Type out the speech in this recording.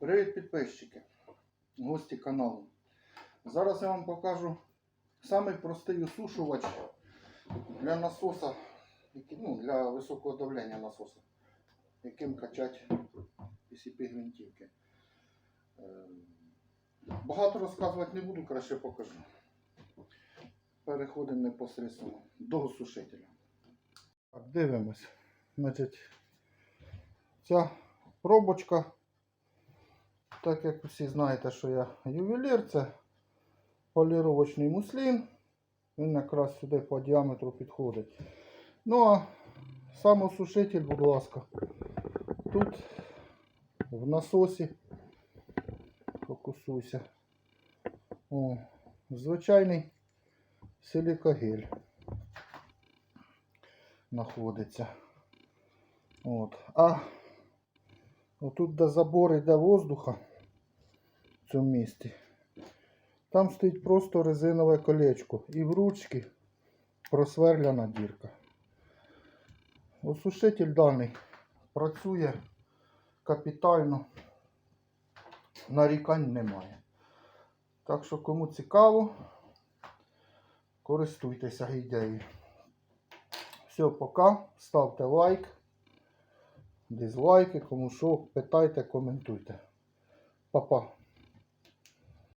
Привіт підписчики, гості каналу. Зараз я вам покажу самий простий осушувач для насоса, ну, для високого давлення насоса, яким качать PCP гвинтівки. Е, Багато розказувати не буду, краще покажу. Переходимо непосередньо до осушителя. Так, дивимось. Значить, ця пробочка так як всі знаєте, що я ювелір, це поліровочний муслін. Він якраз сюди по діаметру підходить. Ну а сам осушитель, будь ласка, тут в насосі. Фокусуйся. О, звичайний силікагель знаходиться. От. А отут, де забор йде воздуха, в цьому місці, там стоїть просто резинове колечко і в ручці просверляна дірка. Осушитель даний працює капітально, нарікань немає. Так що, кому цікаво, користуйтеся ідеєю. Все, пока. Ставте лайк, дизлайки, кому що, питайте, коментуйте. Па-па.